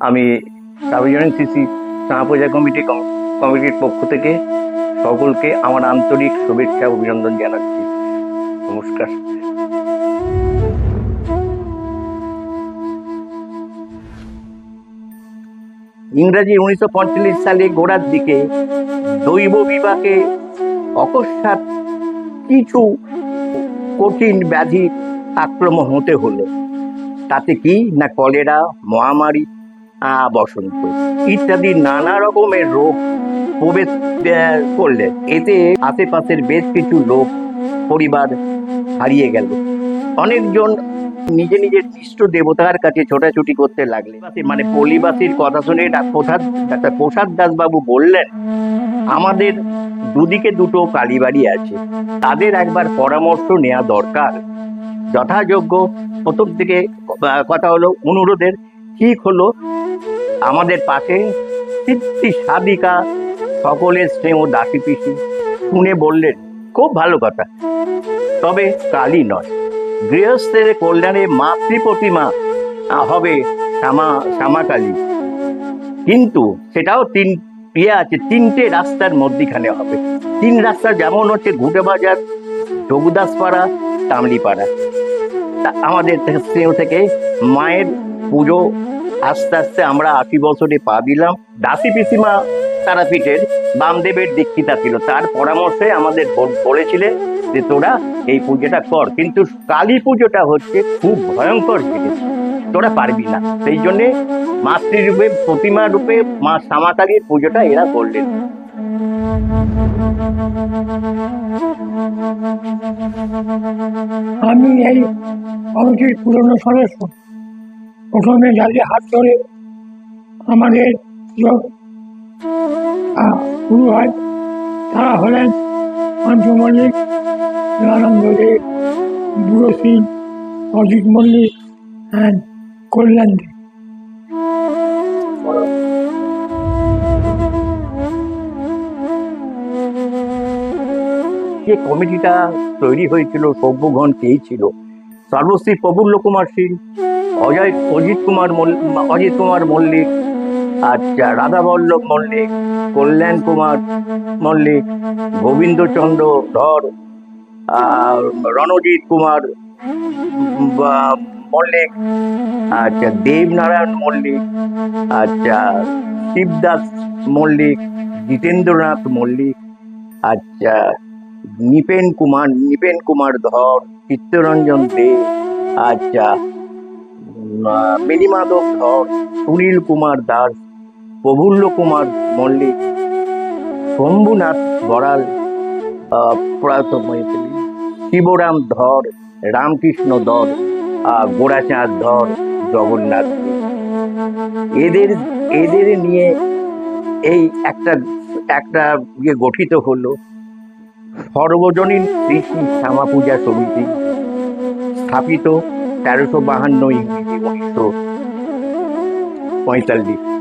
আমি সার্বজনীন সিসি পূজা কমিটি কমিটির পক্ষ থেকে সকলকে আমার আন্তরিক শুভেচ্ছা অভিনন্দন জানাচ্ছি। নমস্কার। ইংরাজি উনিশশো পঁয়তাল্লিশ সালে গোড়ার দিকে দৈব বিভাগে অকস্মাৎ কিছু কঠিন ব্যাধি আক্রমণ হতে হলো। তাতে কি না কলেরা, মহামারী বসন্ত, ইত্যাদি নানা রকমের রোগ প্রবেশ করলেন এতে আশেপাশের বেশ কিছু লোক, পরিবার হারিয়ে গেল। অনেকজন নিজে নিজের ইষ্ট দেবতার কাছে ছোটাছুটি করতে লাগলেন। মানে পলিবাসীর কথা শুনে প্রসাদ, ডাক্তার প্রসাদ দাসবাবু বললেন, আমাদের দুদিকে দুটো কালীবাড়ি আছে। তাদের একবার পরামর্শ নেওয়া দরকার। যথাযোগ্য প্রথম থেকে কথা হলো অনুরোধের ঠিক হলো। আমাদের পাশে তৃপ্তি সাধিকা, সকলের স্নেহ দাসী পিসি। শুনে বললেন, খুব ভালো কথা। তবে কালী নয়। গৃহস্থের কল্যাণে মাতৃ প্রতিমা হবে শ্যামা, শ্যামাকালী। কিন্তু সেটাও তিন ইয়ে আছে, তিনটে রাস্তার মধ্যিখানে হবে। তিন রাস্তা যেমন হচ্ছে ঘুটে বাজার, যোগদাসপাড়া, তামলিপাড়া। আমাদের স্নেহ থেকে মায়ের পুজো আস্তে আস্তে আমরা আশি বছরে পা দিলাম। দাসী পিসিমা তারাপীঠের বামদেবের দীক্ষিতা ছিল। তার পরামর্শে আমাদের বল- বলেছিলেন যে তোরা এই পুজোটা কর। কিন্তু কালী পুজোটা হচ্ছে খুব ভয়ঙ্কর জিনিস। তোরা পারবি না। সেই জন্যে মাতৃরূপে, প্রতিমা রূপে মা শ্যামাকালীর পুজোটা এরা করলেন। আমি এই কমিটির পুরনো সদস্য প্রথমে যাদের হাত ধরে আমাদের শুরু হয় তারা হলেন পঞ্চ মল্লিক দয়ানন্দ দেব বুড়ো সিং, অজিত মল্লিক অ্যান্ড কল্যাণ দেব যে কমিটিটা তৈরি হয়েছিল, সভ্যগণ কেই ছিল সর্বশ্রী প্রফুল্ল কুমার সিং অজয়, অজিত কুমার অজিত কুমার মল্লিক আচ্ছা রাধাবল্লভ মল্লিক, কল্যাণ কুমার মল্লিক গোবিন্দচন্দ্র ধর রণজিৎ কুমার মল্লিক আচ্ছা দেবনারায়ণ মল্লিক আচ্ছা শিবদাস মল্লিক, জিতেন্দ্রনাথ মল্লিক আচ্ছা নিপেন কুমার নিপেন কুমার ধর, চিত্তরঞ্জন দে আচ্ছা আহ, ধর সুনীল কুমার দাস প্রফুল্ল কুমার মল্লিক শম্ভুনাথ বড়াল প্রয়াত হয়েছিলেন শিবরাম ধর রামকৃষ্ণ ধর গোড়াচাঁদ ধর জগন্নাথ এদের এদের নিয়ে এই একটা একটা ইয়ে গঠিত হলো সর্বজনীন কৃষি শ্যামা পূজা সমিতি স্থাপিত তেরোশো বাহান্ন ইংরেজি উনিশশো পঁয়তাল্লিশ।